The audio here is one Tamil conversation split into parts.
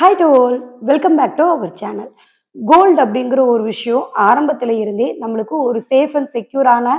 Hi to all welcome back to our channel gold அப்படிங்கிற ஒரு விஷயம் ஆரம்பத்தில் இருந்தே நம்மளுக்கு ஒரு சேஃப் அண்ட் செக்யூரான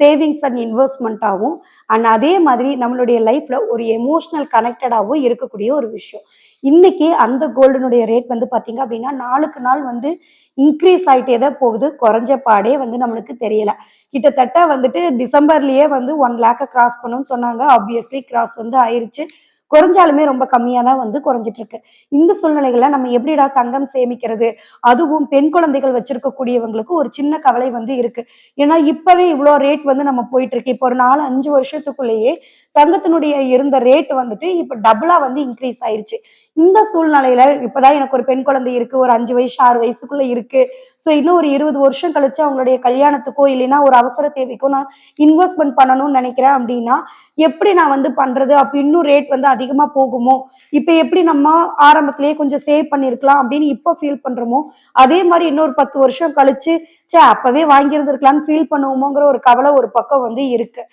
சேவிங்ஸ் அண்ட் இன்வெஸ்ட்மெண்ட்டாகவும் அண்ட் அதே மாதிரி நம்மளுடைய லைஃப்பில் ஒரு எமோஷ்னல் கனெக்டடாகவும் இருக்கக்கூடிய ஒரு விஷயம். இன்னைக்கு அந்த கோல்டனுடைய ரேட் வந்து பார்த்தீங்க அப்படின்னா நாளுக்கு நாள் வந்து இன்க்ரீஸ் ஆகிட்டே தான் போகுது. குறைஞ்ச பாடே வந்து நம்மளுக்கு தெரியல. கிட்டத்தட்ட வந்துட்டு டிசம்பர்லேயே வந்து ஒன் லேக்கை கிராஸ் பண்ணுன்னு சொன்னாங்க. ஆப்வியஸ்லி கிராஸ் வந்து ஆயிடுச்சு குறைஞ்சாலுமே ரொம்ப கம்மியாக தான் வந்து குறைஞ்சிட்டு இருக்கு இந்த சூழ்நிலைகளை நம்ம எப்படிடா தங்கம் சேமிக்கிறது? அதுவும் பெண் குழந்தைகள் வச்சிருக்கக்கூடியவங்களுக்கு ஒரு சின்ன கவலை வந்து இருக்கு. ஏன்னா இப்பவே இவ்வளோ ரேட் வந்து நம்ம போயிட்டு இருக்கு இப்போ ஒரு நாலு அஞ்சு வருஷத்துக்குள்ளேயே தங்கத்தினுடைய இருந்த ரேட் வந்துட்டு இப்போ டபுளா வந்து இன்க்ரீஸ் ஆயிருச்சு. இந்த சூழ்நிலையில இப்பதான் எனக்கு ஒரு பெண் குழந்தை இருக்கு ஒரு அஞ்சு வயசு ஆறு வயசுக்குள்ள இருக்கு. ஸோ இன்னும் ஒரு இருபது வருஷம் கழிச்சு அவங்களுடைய கல்யாணத்துக்கோ இல்லைன்னா ஒரு அவசர தேவைக்கோ நான் இன்வெஸ்ட்மெண்ட் பண்ணணும்னு நினைக்கிறேன் அப்படின்னா எப்படி நான் வந்து பண்றது? அப்ப இன்னும் ரேட் வந்து அதிகமா போகுமோ? இப்ப எப்படி நம்ம ஆரம்பத்திலேயே கொஞ்சம் சேவ் பண்ணிருக்கலாம் அப்படின்னு இப்போ ஃபீல் பண்றோமோ? அதே மாதிரி இன்னொரு பத்து வருஷம் கழிச்சு சே அப்பவே வாங்கியிருந்திருக்கலாம்னு ஃபீல் பண்ணுவோமோங்கிற ஒரு கவலை ஒரு பக்கம் வந்து இருக்கு.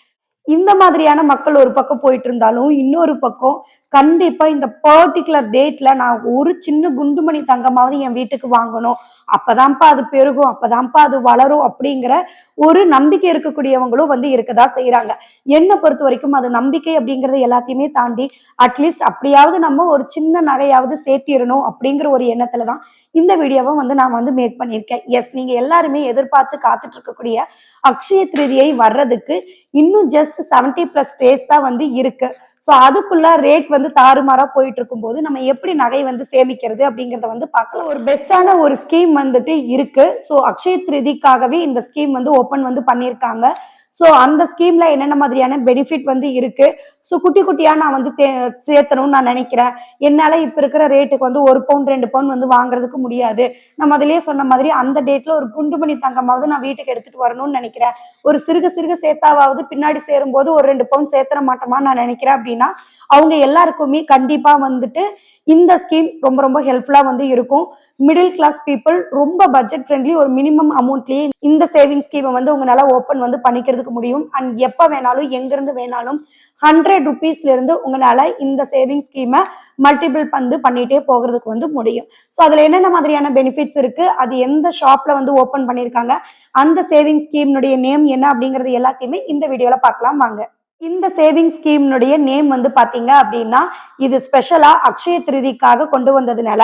இந்த மாதிரியான மக்கள் ஒரு பக்கம் போயிட்டு இருந்தாலும் இன்னொரு பக்கம் கண்டிப்பா இந்த பர்டிகுலர் டேட்ல நான் ஒரு சின்ன குண்டுமணி தங்கமாவது என் வீட்டுக்கு வாங்கணும். அப்பதான்ப்பா அது பெருகும் அப்பதான்ப்பா அது வளரும் அப்படிங்கிற ஒரு நம்பிக்கை இருக்கக்கூடியவங்களும் வந்து இருக்கதா செய்யறாங்க என்னை பொறுத்த வரைக்கும் அது நம்பிக்கை அப்படிங்கறது எல்லாத்தையுமே தாண்டி அட்லீஸ்ட் அப்படியாவது நம்ம ஒரு சின்ன நகையாவது சேர்த்திடணும் அப்படிங்கிற ஒரு எண்ணத்துல தான் இந்த வீடியோவை வந்து நான் வந்து மேக் பண்ணியிருக்கேன். எஸ் நீங்க எல்லாருமே எதிர்பார்த்து காத்துட்டு இருக்கக்கூடிய அக்ஷய திருதியை வர்றதுக்கு இன்னும் ஜஸ்ட் செவன்டி பிளஸ் டேஸ் தான் வந்து இருக்கு. ஸோ அதுக்குள்ள ரேட் வந்து தாறுமாறா போயிட்டு இருக்கும்போது நம்ம எப்படி நகை வந்து சேமிக்கிறது அப்படிங்கறத வந்து பார்க்கலாம். ஒரு பெஸ்டான ஒரு ஸ்கீம் வந்துட்டு இருக்கு. ஸோ அக்ஷய திருதிக்காகவே இந்த ஸ்கீம் வந்து ஓப்பன் வந்து பண்ணியிருக்காங்க. ஸோ அந்த ஸ்கீம்ல என்னென்ன மாதிரியான பெனிஃபிட் வந்து இருக்கு? ஸோ குட்டி குட்டியா நான் வந்து சேர்த்தணும்னு நான் நினைக்கிறேன். என்னால இப்ப இருக்கிற ரேட்டுக்கு வந்து ஒரு பவுன் ரெண்டு பவுன் வந்து வாங்குறதுக்கு முடியாது. நான் முதல்லயே சொன்ன மாதிரி அந்த டேட்ல ஒரு குண்டுமணி தங்கமாவது நான் வீட்டுக்கு எடுத்துட்டு வரணும்னு நினைக்கிறேன். ஒரு சிறுக சிறுக சேர்த்தாவது பின்னாடி சேரும்போது ஒரு ரெண்டு பவுன் சேர்த்துற மாட்டோமா நான் நினைக்கிறேன். அப்படின்னா அவங்க எல்லாருக்குமே கண்டிப்பா வந்துட்டு இந்த ஸ்கீம் ரொம்ப ரொம்ப ஹெல்ப்ஃபுல்லா வந்து இருக்கும். மிடில் கிளாஸ் பீப்புள் ரொம்ப பட்ஜெட் ஃப்ரெண்ட்லி ஒரு மினிமம் அமௌண்ட்லயே இந்த சேவிங் ஸ்கீமை வந்து உங்களால ஓப்பன் வந்து பண்ணிக்கிறதுக்கு முடியும். அண்ட் எப்ப வேணாலும் எங்க இருந்து வேணாலும் ஹண்ட்ரட் ருபீஸ்ல இருந்து உங்களால இந்த சேவிங் ஸ்கீமை மல்டிபிள் வந்து பண்ணிட்டே போகிறதுக்கு வந்து முடியும். ஸோ அதுல என்னென்ன மாதிரியான பெனிஃபிட்ஸ் இருக்கு? அது எந்த ஷாப்ல வந்து ஓப்பன் பண்ணியிருக்காங்க? அந்த சேவிங் ஸ்கீம்னுடைய நேம் என்ன அப்படிங்கறது எல்லாத்தையுமே இந்த வீடியோல பார்க்கலாம். வாங்க. இந்த சேவிங் ஸ்கீம்னுடைய நேம் வந்து பாத்தீங்க அப்படின்னா இது ஸ்பெஷலா அக்ஷய திருதிக்காக கொண்டு வந்ததுனால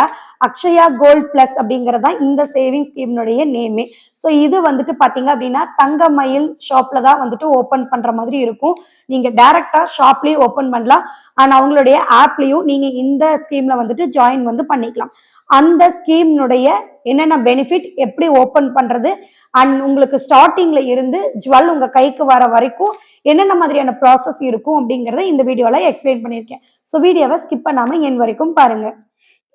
அக்ஷயா கோல்ட் பிளஸ் அப்படிங்கறதா இந்த சேவிங் ஸ்கீம்னுடைய நேமே ஸோ இது வந்துட்டு பாத்தீங்க அப்படின்னா தங்க மயில் ஷாப்ல தான் வந்துட்டு ஓபன் பண்ற மாதிரி இருக்கும். நீங்க டைரக்டா ஷாப்லயும் ஓபன் பண்ணலாம். அண்ட் அவங்களுடைய ஆப்லயும் நீங்க இந்த ஸ்கீம்ல வந்துட்டு ஜாயின் வந்து பண்ணிக்கலாம். அந்த ஸ்கீம்னுடைய என்னென்ன பெனிஃபிட் எப்படி ஓப்பன் பண்ணுறது அண்ட் உங்களுக்கு ஸ்டார்டிங்கில் இருந்து ஜுவல் உங்கள் கைக்கு வர வரைக்கும் என்னென்ன மாதிரியான ப்ராசஸ் இருக்கும் அப்படிங்கிறத இந்த வீடியோவில் எக்ஸ்பிளைன் பண்ணியிருக்கேன். ஸோ வீடியோவை ஸ்கிப் பண்ணாமல் என் வரைக்கும் பாருங்கள்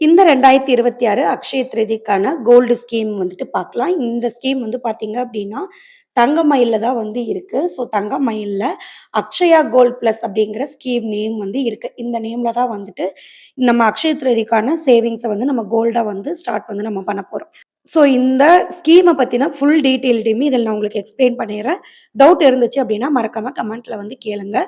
இந்த ரெண்டாயிரத்தி இருபத்தி ஆறு அக்ஷய திருதிக்கான கோல்டு ஸ்கீம் வந்துட்டு பார்க்கலாம். இந்த ஸ்கீம் வந்து பார்த்தீங்க அப்படின்னா தங்க மயிலில் தான் வந்து இருக்கு. ஸோ தங்க மயில்ல அக்ஷயா கோல்ட் பிளஸ் அப்படிங்கிற ஸ்கீம் நேம் வந்து இருக்கு. இந்த நேம்ல தான் வந்துட்டு நம்ம அக்ஷய திருதிக்கான சேவிங்ஸை வந்து நம்ம கோல்டா வந்து ஸ்டார்ட் வந்து நம்ம பண்ண போறோம். ஸோ இந்த ஸ்கீமை பற்றின ஃபுல் டீட்டெயில்டையுமே இதில் நான் உங்களுக்கு எக்ஸ்பிளைன் பண்ணிடுறேன். டவுட் இருந்துச்சு அப்படின்னா மறக்காமல் கமெண்ட்டில் வந்து கேளுங்க.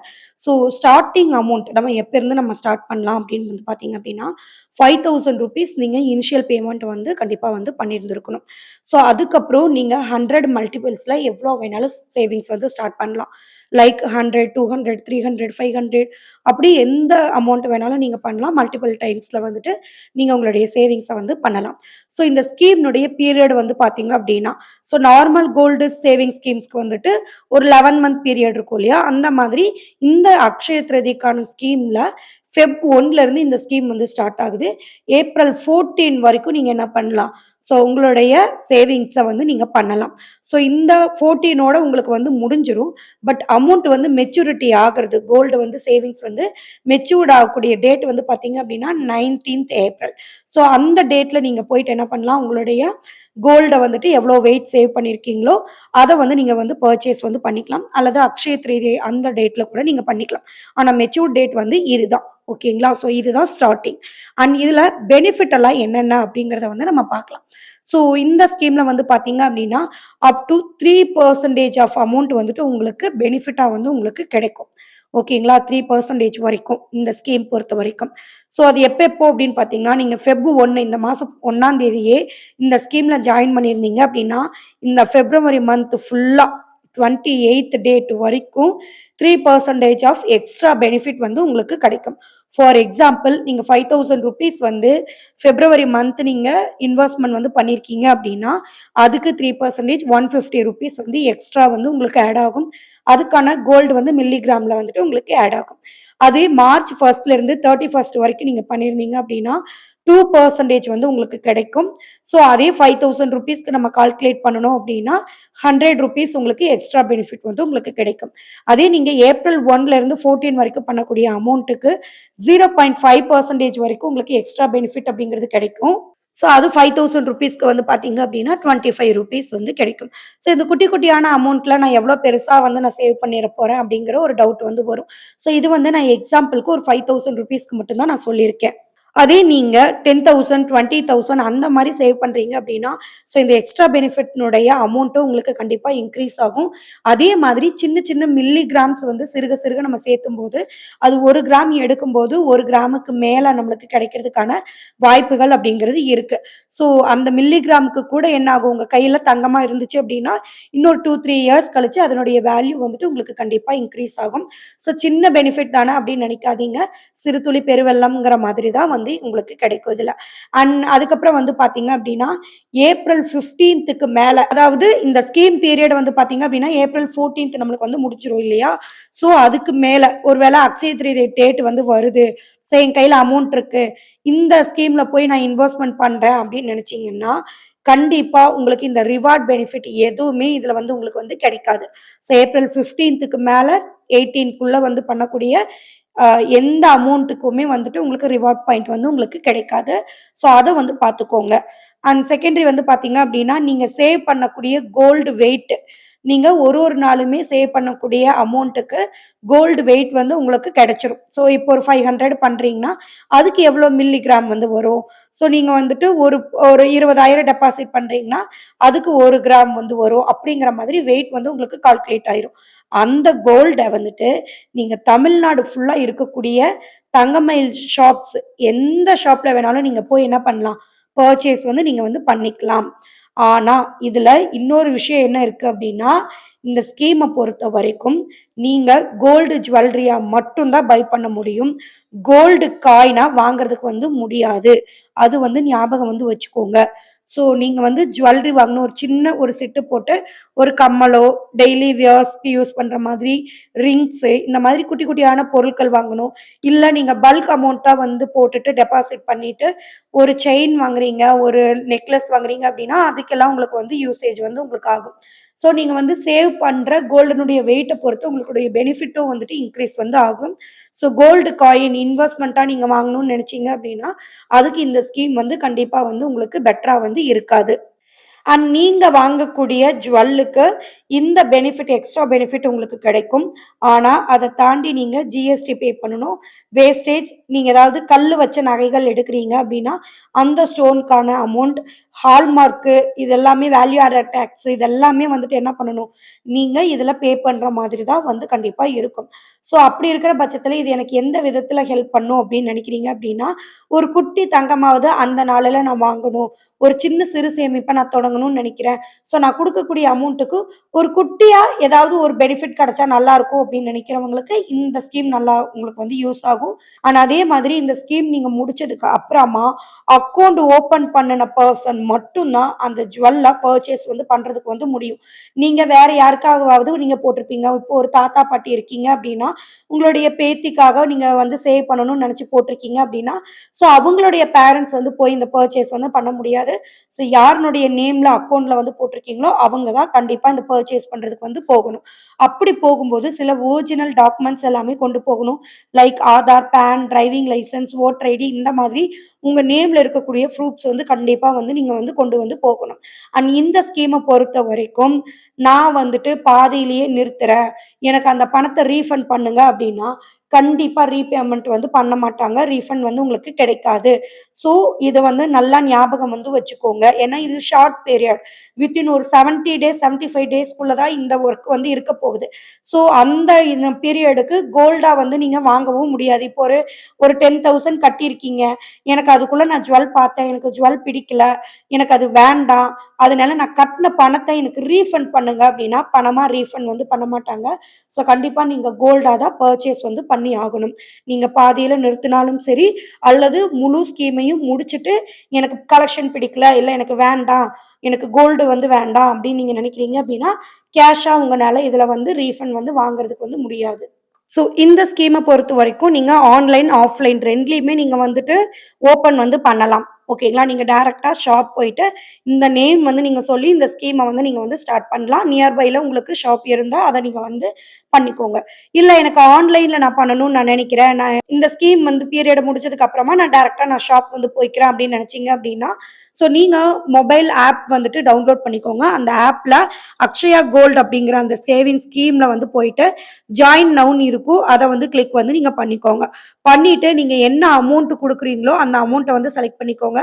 ஸோ ஸ்டார்டிங் அமௌண்ட் நம்ம எப்போருந்து நம்ம ஸ்டார்ட் பண்ணலாம் அப்படின்னு வந்து பார்த்தீங்க அப்படின்னா ஃபைவ் தௌசண்ட் ருபீஸ் நீங்கள் இனிஷியல் பேமெண்ட் வந்து கண்டிப்பாக வந்து பண்ணியிருந்துருக்கணும் ஸோ அதுக்கப்புறம் நீங்கள் ஹண்ட்ரட் மல்டிபிள்ஸில் எவ்வளோ வேணாலும் சேவிங்ஸ் வந்து ஸ்டார்ட் பண்ணலாம். Like hundred two hundred three hundred five hundred அப்படி எந்த அமௌண்ட் வேணாலும் நீங்கள் பண்ணலாம். மல்டிபிள் டைம்ஸில் வந்துட்டு நீங்கள் உங்களுடைய சேவிங்ஸை வந்து பண்ணலாம். ஸோ இந்த ஸ்கீம்னுடைய பீரியட் வந்து பார்த்தீங்க அப்படின்னா ஸோ நார்மல் கோல்டு சேவிங் ஸ்கீம்ஸ்க்கு வந்துட்டு ஒரு லெவன் மந்த் பீரியட் இருக்கும் இல்லையா? அந்த மாதிரி இந்த அக்ஷய திரதிக்கான ஸ்கீமில் ஃபெப் ஒன்ல இருந்து இந்த ஸ்கீம் வந்து ஸ்டார்ட் ஆகுது. ஏப்ரல் ஃபோர்டீன் வரைக்கும் நீங்கள் என்ன பண்ணலாம்? ஸோ உங்களுடைய சேவிங்ஸை வந்து நீங்கள் பண்ணலாம். ஸோ இந்த ஃபோர்டீனோட உங்களுக்கு வந்து முடிஞ்சிடும் பட் அமௌண்ட் வந்து மெச்சூரிட்டி ஆகிறது கோல்டு வந்து சேவிங்ஸ் வந்து மெச்சூர்ட் ஆகக்கூடிய டேட் வந்து பார்த்தீங்க அப்படின்னா நைன்டீன்த் ஏப்ரல் ஸோ அந்த டேட்டில் நீங்கள் போயிட்டு என்ன பண்ணலாம்? உங்களுடைய கோல்டை வந்துட்டு எவ்வளோ வெயிட் சேவ் பண்ணியிருக்கீங்களோ அதை வந்து நீங்கள் வந்து பர்ச்சேஸ் வந்து பண்ணிக்கலாம். அல்லது அக்ஷய திரிதி அந்த டேட்டில் கூட நீங்கள் பண்ணிக்கலாம். ஆனால் மெச்சூர் டேட் வந்து இதுதான். ஓகேங்களா? ஸோ இதுதான் ஸ்டார்டிங் அண்ட் இதில் பெனிஃபிட் எல்லாம் என்னென்ன அப்படிங்கிறத வந்து நம்ம பார்க்கலாம். ஸோ இந்த ஸ்கீமில் வந்து பார்த்தீங்க அப்படின்னா up to three percentage of amount வந்துட்டு உங்களுக்கு பெனிஃபிட்டாக வந்து உங்களுக்கு கிடைக்கும். ஓகேங்களா? த்ரீ பர்சன்டேஜ் வரைக்கும் இந்த ஸ்கீம் பொறுத்த வரைக்கும். ஸோ அது எப்போ எப்போ அப்படின்னு பார்த்தீங்கன்னா நீங்கள் ஃபெப் ஒன்று இந்த மாதம் ஒன்றாம் தேதியே இந்த ஸ்கீமில் ஜாயின் பண்ணியிருந்தீங்க அப்படின்னா இந்த ஃபெப்ரவரி மந்த் ஃபுல்லாக டுவெண்ட்டி எயித் டேட் வரைக்கும் three percentage of extra benefit வந்து உங்களுக்கு கிடைக்கும். ஃபார் எக்ஸாம்பிள் நீங்கள் ஃபைவ் தௌசண்ட் ருபீஸ் வந்து ஃபெப்ரவரி மந்த் நீங்கள் இன்வெஸ்ட்மெண்ட் வந்து பண்ணியிருக்கீங்க அப்படின்னா அதுக்கு three percentage one fifty rupees வந்து எக்ஸ்ட்ரா வந்து உங்களுக்கு ஆட் ஆகும். அதுக்கான கோல்டு வந்து மில்லிகிராமில் வந்துட்டு உங்களுக்கு ஆட் ஆகும். அதே மார்ச் ஃபர்ஸ்ட்லேருந்து தேர்ட்டி ஃபர்ஸ்ட் வரைக்கும் நீங்கள் பண்ணியிருந்தீங்க அப்படின்னா டூ பர்சன்டேஜ் வந்து உங்களுக்கு கிடைக்கும். ஸோ அதே ஃபைவ் தௌசண்ட் ருபீஸ்க்கு நம்ம கால்குலேட் பண்ணணும் அப்படின்னா ஹண்ட்ரட் ருபீஸ் உங்களுக்கு எக்ஸ்ட்ரா பெனிஃபிட் வந்து உங்களுக்கு கிடைக்கும். அதே நீங்கள் ஏப்ரல் ஒன்லேருந்து ஃபோர்டீன் வரைக்கும் பண்ணக்கூடிய அமௌண்ட்டுக்கு ஜீரோ பாயிண்ட் ஃபைவ் பர்சன்டேஜ் வரைக்கும் உங்களுக்கு எக்ஸ்ட்ரா பெனிஃபிட் அப்படிங்கிறது கிடைக்கும். ஸோ அது ஃபைவ் தௌசண்ட் ருபீஸ்க்கு வந்து பார்த்தீங்க அப்படின்னா டுவெண்ட்டி ஃபைவ் ருபீஸ் வந்து கிடைக்கும். ஸோ இந்த குட்டி குட்டியான அமௌண்ட்டில் நான் எவ்வளோ பெருசாக வந்து நான் சேவ் பண்ணிட போகிறேன் அப்படிங்கிற ஒரு டவுட் வந்து வரும். ஸோ இது வந்து நான் எக்ஸாம்பிளுக்கு ஒரு ஃபைவ் தௌசண்ட் ருபீஸ்க்கு மட்டும்தான் நான் சொல்லியிருக்கேன். அதே நீங்கள் டென் தௌசண்ட் டுவெண்ட்டி தௌசண்ட் அந்த மாதிரி சேவ் பண்ணுறீங்க அப்படின்னா ஸோ இந்த எக்ஸ்ட்ரா பெனிஃபிட்னுடைய அமௌண்ட்டும் உங்களுக்கு கண்டிப்பாக இன்க்ரீஸ் ஆகும். அதே மாதிரி சின்ன சின்ன மில்லி கிராம்ஸ் வந்து சிறுக சிறுக நம்ம சேர்த்தும் போது அது ஒரு கிராம் எடுக்கும்போது ஒரு கிராமுக்கு மேலே நம்மளுக்கு கிடைக்கிறதுக்கான வாய்ப்புகள் அப்படிங்கிறது இருக்குது ஸோ அந்த மில்லி கிராமுக்கு கூட என்ன ஆகும்? உங்கள் கையில் தங்கமாக இருந்துச்சு அப்படின்னா இன்னொரு டூ த்ரீ இயர்ஸ் கழிச்சு அதனுடைய வேல்யூ வந்துட்டு உங்களுக்கு கண்டிப்பாக இன்க்ரீஸ் ஆகும். ஸோ சின்ன பெனிஃபிட் தானே அப்படின்னு நினைக்காதீங்க. சிறு துளி பெருவெல்லம்ங்கிற மாதிரி தான் வந்து உங்களுக்கு கிடைக்கும் இதில். அண்ட் அதுக்கப்புறம் வந்து பார்த்தீங்க அப்படின்னா ஏப்ரல் ஃபிஃப்டீன்த்துக்கு மேலே அதாவது இந்த ஸ்கீம் பீரியட் வந்து பார்த்தீங்க அப்படின்னா ஏப்ரல் ஃபோர்டீன்த் நம்மளுக்கு வந்து முடிச்சிரும் இல்லையா? ஸோ அதுக்கு மேலே ஒருவேளை அக்ஷய திரிதை டேட் வந்து வருது ஸோ என் கையில் அமௌண்ட் இருக்குது இந்த ஸ்கீமில் போய் நான் இன்வெஸ்ட்மெண்ட் பண்ணுறேன் அப்படின்னு நினச்சிங்கன்னா கண்டிப்பாக உங்களுக்கு இந்த ரிவார்ட் பெனிஃபிட் எதுவுமே இதில் வந்து உங்களுக்கு வந்து கிடைக்காது. ஸோ ஏப்ரல் ஃபிஃப்டீன்த்துக்கு மேலே எயிட்டீன்குள்ளே வந்து பண்ணக்கூடிய எந்த அமௌண்ட்டுக்குமே வந்துட்டு உங்களுக்கு ரிவார்ட் பாயிண்ட் வந்து உங்களுக்கு கிடைக்காது. ஸோ அதை வந்து பார்த்துக்கோங்க. அண்ட் செகண்டரி வந்து பார்த்தீங்க அப்படின்னா நீங்கள் சேவ் பண்ணக்கூடிய கோல்டு வெயிட் நீங்கள் ஒரு ஒரு நாளுமே சேவ் பண்ணக்கூடிய அமௌண்ட்டுக்கு கோல்டு வெயிட் வந்து உங்களுக்கு கிடைச்சிரும். ஸோ இப்போ ஒரு ஃபைவ் ஹண்ட்ரட் பண்ணுறீங்கன்னா அதுக்கு எவ்வளோ மில்லிகிராம் வந்து வரும்? ஸோ நீங்கள் வந்துட்டு ஒரு ஒரு இருபதாயிரம் டெபாசிட் பண்ணுறீங்கன்னா அதுக்கு ஒரு கிராம் வந்து வரும். அப்படிங்கிற மாதிரி வெயிட் வந்து உங்களுக்கு கால்குலேட் ஆயிரும். அந்த கோல்டை வந்துட்டு நீங்கள் தமிழ்நாடு ஃபுல்லாக இருக்கக்கூடிய தங்கமயில் ஷாப்ஸ் எந்த ஷாப்பில் வேணாலும் நீங்கள் போய் என்ன பண்ணலாம்? பர்ச்சேஸ் வந்து நீங்கள் வந்து பண்ணிக்கலாம். ஆனால் இதில் இன்னொரு விஷயம் என்ன இருக்குது அப்படின்னா இந்த ஸ்கீமை பொறுத்த வரைக்கும் நீங்கள் கோல்டு ஜுவல்லரியாக மட்டும்தான் பை பண்ண முடியும். கோல்டு காயினாக வாங்குறதுக்கு வந்து முடியாது. அது வந்து ஞாபகம் வந்து வச்சுக்கோங்க. ஸோ நீங்கள் வந்து ஜுவல்லரி வாங்கணும். ஒரு சின்ன ஒரு செட்டு போட்டு ஒரு கம்மலோ டெய்லி வியர்ஸ்க்கு யூஸ் பண்ணுற மாதிரி ரிங்ஸு இந்த மாதிரி குட்டி குட்டியான பொருட்கள் வாங்கணும். இல்லை நீங்கள் பல்க் அமௌண்ட்டாக வந்து போட்டுட்டு டெபாசிட் பண்ணிவிட்டு ஒரு செயின் வாங்குறீங்க ஒரு நெக்லஸ் வாங்குறீங்க அப்படின்னா அதுக்கெல்லாம் உங்களுக்கு வந்து யூசேஜ் வந்து உங்களுக்கு ஆகும். ஸோ நீங்கள் வந்து சேவ் பண்ணுற கோல்டனுடைய வெயிட்டை பொறுத்து உங்களுடைய பெனிஃபிட்டும் வந்துட்டு இன்க்ரீஸ் வந்து ஆகும். ஸோ கோல்டு காயின் இன்வெஸ்ட்மெண்ட்டாக நீங்கள் வாங்கணும்னு நினச்சிங்க அப்படின்னா அதுக்கு இந்த ஸ்கீம் வந்து கண்டிப்பாக வந்து உங்களுக்கு பெட்டராக வந்து இருக்காது. அண்ட் நீங்கள் வாங்கக்கூடிய ஜுவல்லுக்கு இந்த பெனிஃபிட் எக்ஸ்ட்ரா பெனிஃபிட் உங்களுக்கு கிடைக்கும். ஆனால் அதை தாண்டி நீங்கள் ஜிஎஸ்டி பே பண்ணணும். வேஸ்டேஜ் நீங்கள் ஏதாவது கல் வச்ச நகைகள் எடுக்கிறீங்க அப்படின்னா அந்த ஸ்டோனுக்கான அமௌண்ட் ஹால்மார்க்கு இதெல்லாமே வேல்யூ ஆடட் டேக்ஸ் இதெல்லாமே வந்துட்டு என்ன பண்ணணும்? நீங்கள் இதில் பே பண்ணுற மாதிரி தான் வந்து கண்டிப்பாக இருக்கும். ஸோ அப்படி இருக்கிற பட்சத்தில் இது எனக்கு எந்த விதத்தில் ஹெல்ப் பண்ணும் அப்படின்னு நினைக்கிறீங்க அப்படின்னா ஒரு குட்டி தங்கமாவது அந்த நாளில் நான் வாங்கணும். ஒரு சின்ன சிறு சேமிப்பை நான் தொடங்கணும்னு நினைக்கிறேன். ஸோ நான் கொடுக்கக்கூடிய அமௌண்ட்டுக்கு ஒரு ஒரு குட்டியாக ஏதாவது ஒரு பெனிஃபிட் கிடைச்சா நல்லா இருக்கும் அப்படின்னு நினைக்கிறவங்களுக்கு இந்த ஸ்கீம் நல்லா உங்களுக்கு வந்து யூஸ் ஆகும். ஆனால் அதே மாதிரி இந்த ஸ்கீம் நீங்கள் முடிச்சதுக்கு அப்புறமா அக்கௌண்ட் ஓப்பன் பண்ணின பர்சன் மட்டும்தான் அந்த ஜுவல்ல பர்ச்சேஸ் வந்து பண்ணுறதுக்கு வந்து முடியும். நீங்கள் வேற யாருக்காகவாவது நீங்கள் போட்டிருப்பீங்க. இப்போ ஒரு தாத்தா பாட்டி இருக்கீங்க அப்படின்னா உங்களுடைய பேத்திக்காக நீங்கள் வந்து சேவ் பண்ணணும்னு நினச்சி போட்டிருக்கீங்க அப்படின்னா ஸோ அவங்களுடைய பேரண்ட்ஸ் வந்து போய் இந்த பர்ச்சேஸ் வந்து பண்ண முடியாது. ஸோ யாருனுடைய நேமில் அக்கௌண்ட்டில் வந்து போட்டிருக்கீங்களோ அவங்க தான் கண்டிப்பாக இந்த பர்ச்சேஸ் பண்ணுறதுக்கு வந்து போகணும். அப்படி போகும்போது சில ஒரிஜினல் டாக்குமெண்ட்ஸ் எல்லாமே கொண்டு போகணும். Like Aadhaar PAN driving licence voter ID இந்த மாதிரி உங்கள் நேமில் இருக்கக்கூடிய ப்ரூஃப்ஸ் வந்து கண்டிப்பாக வந்து நீங்கள் வந்து கொண்டு வந்து போகணும். அண்ட் இந்த ஸ்கீமை பொறுத்த வரைக்கும் நான் வந்துட்டு பாதியிலேயே நிறுத்துறேன். எனக்கு அந்த பணத்தை ரீஃபண்ட் பண்ணுங்க அப்படின்னா கண்டிப்பாக ரீபேமெண்ட் வந்து பண்ண மாட்டாங்க. ரீஃபண்ட் வந்து உங்களுக்கு கிடைக்காது. ஸோ இதை வந்து நல்லா ஞாபகம் வந்து வச்சுக்கோங்க. ஏன்னா இது ஷார்ட் பீரியட் வித்தின் ஒரு seventy days seventy five days டேஸ்க்குள்ள தான் இந்த ஒர்க் வந்து இருக்க போகுது. ஸோ அந்த இந்த பீரியடுக்கு கோல்டாக வந்து நீங்கள் வாங்கவும் முடியாது. இப்போ ஒரு ஒரு டென் தௌசண்ட் கட்டியிருக்கீங்க. எனக்கு அதுக்குள்ளே நான் ஜுவல் பார்த்தேன். எனக்கு ஜுவல் பிடிக்கல. எனக்கு அது வேண்டாம். அதனால நான் கட்டின பணத்தை எனக்கு ரீஃபண்ட் பண்ணுங்க அப்படின்னா பணமாக ரீஃபண்ட் வந்து பண்ண மாட்டாங்க. ஸோ கண்டிப்பாக நீங்கள் கோல்டாக தான் பர்ச்சேஸ் வந்து பண்ணி ஆகணும். நீங்கள் பாதியில் நிறுத்தினாலும் சரி அல்லது முழு ஸ்கீமையும் முடிச்சுட்டு எனக்கு கலெக்ஷன் பிடிக்கல இல்லை எனக்கு வேண்டாம் எனக்கு கோல்டு வந்து வேண்டாம் அப்படின்னு நீங்கள் நினைக்கிறீங்க அப்படின்னா கேஷாக உங்களால் இதில் வந்து ரீஃபண்ட் வந்து வாங்குறதுக்கு வந்து முடியாது. ஸோ இந்த ஸ்கீமை பொறுத்த வரைக்கும் நீங்கள் ஆன்லைன் ஆஃப்லைன் ரெண்டுலேயுமே நீங்கள் வந்துட்டு ஓப்பன் வந்து பண்ணலாம். ஓகேங்களா நீங்கள் டேரெக்டாக ஷாப் போயிட்டு இந்த நேம் வந்து நீங்கள் சொல்லி இந்த ஸ்கீமை வந்து நீங்கள் வந்து ஸ்டார்ட் பண்ணலாம். நியர்பையில் உங்களுக்கு ஷாப் இருந்தால் அதை நீங்கள் வந்து பண்ணிக்கோங்க. இல்லை எனக்கு ஆன்லைனில் நான் பண்ணணும்னு நான் நினைக்கிறேன். நான் இந்த ஸ்கீம் வந்து பீரியட் முடிச்சதுக்கு அப்புறமா நான் டேரெக்டாக நான் ஷாப் வந்து போய்க்கிறேன் அப்படின்னு நினச்சிங்க அப்படின்னா ஸோ நீங்கள் மொபைல் ஆப் வந்துட்டு டவுன்லோட் பண்ணிக்கோங்க. அந்த ஆப்பில் அக்ஷயா கோல்டு அப்படிங்கிற அந்த சேவிங் ஸ்கீமில் வந்து போயிட்டு ஜாயின் நவுன் இருக்கும். அதை வந்து கிளிக் வந்து நீங்கள் பண்ணிக்கோங்க. பண்ணிட்டு நீங்கள் என்ன அமௌண்ட் கொடுக்குறீங்களோ அந்த அமௌண்ட்டை வந்து செலக்ட் பண்ணிக்கோங்க.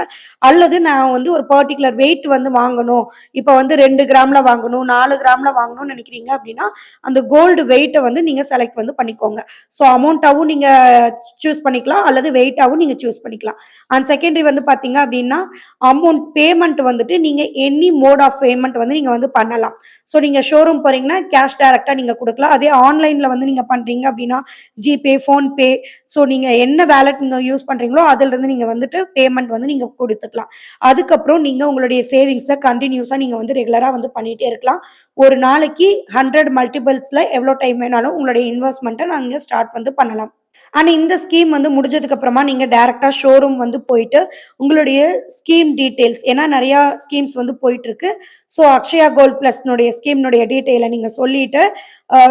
அல்லது நான் வந்து ஒரு பர்டிகுலர் வெயிட் வந்து வாங்கணும். இப்போ வந்து ரெண்டு கிராமில் வாங்கணும் நாலு கிராமில் வாங்கணும்னு நினைக்கிறீங்க அப்படின்னா அந்த கோல்டு வெயிட் வெயிட்டை வந்து நீங்கள் செலக்ட் வந்து பண்ணிக்கோங்க. ஸோ அமௌண்ட்டாகவும் நீங்கள் சூஸ் பண்ணிக்கலாம் அல்லது வெயிட்டாகவும் நீங்கள் சூஸ் பண்ணிக்கலாம். அண்ட் செகண்டரி வந்து பார்த்தீங்க அப்படின்னா அமௌண்ட் பேமெண்ட் வந்துட்டு நீங்கள் எனி மோட் ஆஃப் பேமெண்ட் வந்து நீங்கள் வந்து பண்ணலாம். ஸோ நீங்கள் ஷோரூம் போகிறீங்கன்னா கேஷ் டேரெக்டாக நீங்கள் கொடுக்கலாம். அதே ஆன்லைனில் வந்து நீங்கள் பண்ணுறீங்க அப்படின்னா ஜிபே ஃபோன்பே ஸோ நீங்கள் என்ன வேலெட் நீங்கள் யூஸ் பண்ணுறீங்களோ அதிலிருந்து நீங்கள் வந்துட்டு பேமெண்ட் வந்து நீங்கள் கொடுத்துக்கலாம். அதுக்கப்புறம் நீங்கள் உங்களுடைய சேவிங்ஸை கண்டினியூஸாக நீங்கள் வந்து ரெகுலராக வந்து பண்ணிகிட்டே இருக்கலாம். ஒரு நாளைக்கு ஹண்ட்ரட் மல்டிபிள்ஸில் எவ்வளோ டைம் வேணாலும் உங்களுடைய இன்வெஸ்ட்மெண்ட்டை நாங்கள் ஸ்டார்ட் வந்து பண்ணலாம். ஆனால் இந்த ஸ்கீம் வந்து முடிஞ்சதுக்கு அப்புறமா நீங்கள் டேரெக்டாக ஷோரூம் வந்து போயிட்டு உங்களுடைய ஸ்கீம் டீட்டெயில்ஸ் ஏன்னா நிறையா ஸ்கீம்ஸ் வந்து போயிட்டு இருக்கு ஸோ அக்ஷயா கோல்ட் ப்ளஸ்னுடைய ஸ்கீம்னுடைய டீட்டெயிலை நீங்கள் சொல்லிட்டு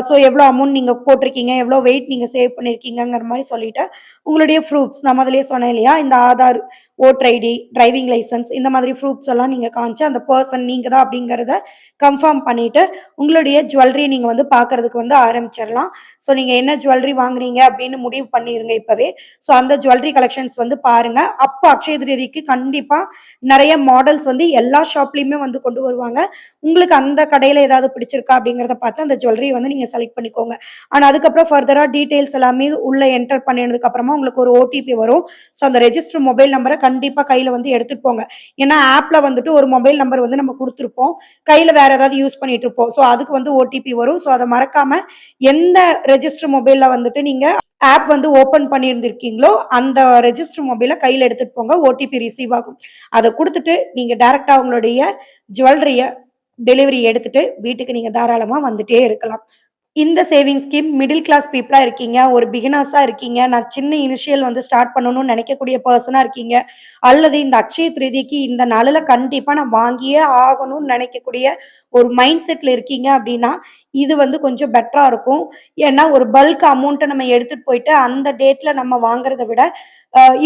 ஸோ எவ்வளோ அமௌண்ட் நீங்கள் போட்டிருக்கீங்க எவ்வளோ வெயிட் நீங்கள் சேவ் பண்ணியிருக்கீங்கங்கிற மாதிரி சொல்லிட்டு உங்களுடைய ப்ரூஃப்ஸ் நான் முதலே சொன்னேன் இல்லையா இந்த Aadhaar voter ID driving licence இந்த மாதிரி ப்ரூஃப்ஸ் எல்லாம் நீங்கள் காமிச்சு அந்த பர்சன் நீங்கள் தான் அப்படிங்கிறத கன்ஃபார்ம் பண்ணிட்டு உங்களுடைய ஜுவல்லரி நீங்கள் வந்து பார்க்கறதுக்கு வந்து ஆரம்பிச்சிடலாம். ஸோ நீங்கள் என்ன ஜுவல்லரி வாங்குறீங்க அப்படின்னு முடிவு பண்ணிருங்க இப்போவே. ஸோ அந்த ஜுவல்லரி கலெக்ஷன்ஸ் வந்து பாருங்க. அப்போ அக்ஷய திருதிக்கு கண்டிப்பாக நிறைய மாடல்ஸ் வந்து எல்லா ஷாப்லயுமே வந்து கொண்டு வருவாங்க. உங்களுக்கு அந்த கடையில் ஏதாவது பிடிச்சிருக்கா அப்படிங்கிறத பார்த்து அந்த ஜுவல்லரி வந்து நீங்கள் செலக்ட் பண்ணிக்கோங்க. ஆனால் அதுக்கப்புறம் ஃபர்தராக டீட்டெயில்ஸ் எல்லாமே உள்ளே என்டர் பண்ணினதுக்கு அப்புறமா உங்களுக்கு ஒரு ஓடிபி வரும். ஸோ அந்த ரெஜிஸ்டர் மொபைல் நம்பரை கண்டிப்பாக கையில் வந்து எடுத்துட்டு போங்க. ஏன்னா ஆப்பில் வந்துட்டு ஒரு மொபைல் நம்பர் வந்து நம்ம கொடுத்துருப்போம். கையில் வேற ஏதாவது யூஸ் பண்ணிட்டு இருப்போம். ஸோ அதுக்கு வந்து ஓடிபி வரும். ஸோ அதை மறக்காம எந்த ரெஜிஸ்டர் மொபைலில் வந்துட்டு நீங்கள் ஆப் ஆப் வந்து ஓப்பன் பண்ணியிருந்திருக்கீங்களோ அந்த ரெஜிஸ்டர் மொபைலை கையில் எடுத்துட்டு போங்க ஓடிபி ரிசீவ் ஆகும். அதை கொடுத்துட்டு நீங்கள் டேரெக்டாக உங்களுடைய ஜுவல்லரியை டெலிவரி எடுத்துட்டு வீட்டுக்கு நீங்கள் தாராளமாக வந்துட்டே இருக்கலாம். இந்த சேவிங் ஸ்கீம் மிடில் கிளாஸ் பீப்புளாக இருக்கீங்க ஒரு பிகினர்ஸாக இருக்கீங்க நான் சின்ன இனிஷியல் வந்து ஸ்டார்ட் பண்ணணும்னு நினைக்கக்கூடிய பர்சனாக இருக்கீங்க. அல்லது இந்த அக்ஷய திருதிக்கு இந்த நாளில் கண்டிப்பாக நான் வாங்கியே ஆகணும்னு நினைக்கக்கூடிய ஒரு மைண்ட் செட்டில் இருக்கீங்க அப்படின்னா இது வந்து கொஞ்சம் பெட்டராக இருக்கும். ஏன்னா ஒரு பல்க் அமௌண்ட்டை நம்ம எடுத்துகிட்டு போயிட்டு அந்த டேட்டில் நம்ம வாங்குறத விட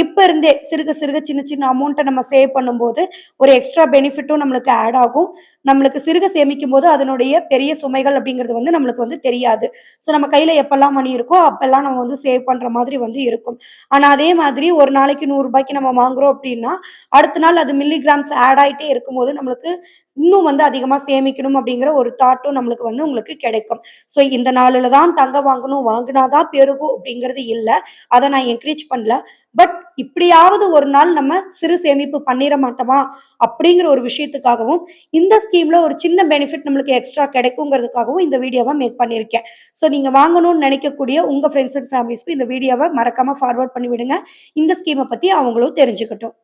இப்போ இருந்தே சிறுக சிறுக சின்ன சின்ன அமௌண்ட்டை நம்ம சேவ் பண்ணும்போது ஒரு எக்ஸ்ட்ரா பெனிஃபிட்டும் நம்மளுக்கு ஆட் ஆகும். நம்மளுக்கு சிறுக சேமிக்கும் போது அதனுடைய பெரிய சுமைகள் அப்படிங்கிறது வந்து நம்மளுக்கு வந்து தெரியும் தெரியாது. ஸோ நம்ம கையில் எப்பெல்லாம் மணி இருக்கோ அப்பெல்லாம் நம்ம வந்து சேவ் பண்ணுற மாதிரி வந்து இருக்கும். ஆனால் அதே மாதிரி ஒரு நாளைக்கு நூறுரூபாய்க்கு நம்ம வாங்குறோம் அப்படின்னா அடுத்த நாள் அது மில்லிகிராம்ஸ் ஆட் ஆகிட்டே இருக்கும்போது நம்மளுக்கு இன்னும் வந்து அதிகமாக சேமிக்கணும் அப்படிங்கிற ஒரு தாட்டும் நம்மளுக்கு வந்து உங்களுக்கு கிடைக்கும். ஸோ இந்த நாளில் தான் தங்கம் வாங்கணும் வாங்கினாதான் பெருகும் அப்படிங்கிறது இல்லை. அதை நான் என்கரேஜ் பண்ணல. பட் இப்படியாவது ஒரு நாள் நம்ம சிறு சேமிப்பு பண்ணிட மாட்டோமா? அப்படிங்கிற ஒரு விஷயத்துக்காகவும் இந்த ஸ்கீம்ல ஒரு சின்ன பெனிஃபிட் நம்மளுக்கு எக்ஸ்ட்ரா கிடைக்குங்கிறதுக்காகவும் இந்த வீடியோவை மேக் பண்ணியிருக்கேன். ஸோ நீங்க வாங்கணும்னு நினைக்கக்கூடிய உங்க ஃப்ரெண்ட்ஸ் அண்ட் ஃபேமிலிஸ்க்கு இந்த வீடியோவை மறக்காம ஃபார்வர்ட் பண்ணி விடுங்க இந்த ஸ்கீமை பத்தி அவங்களும் தெரிஞ்சுக்கட்டும்.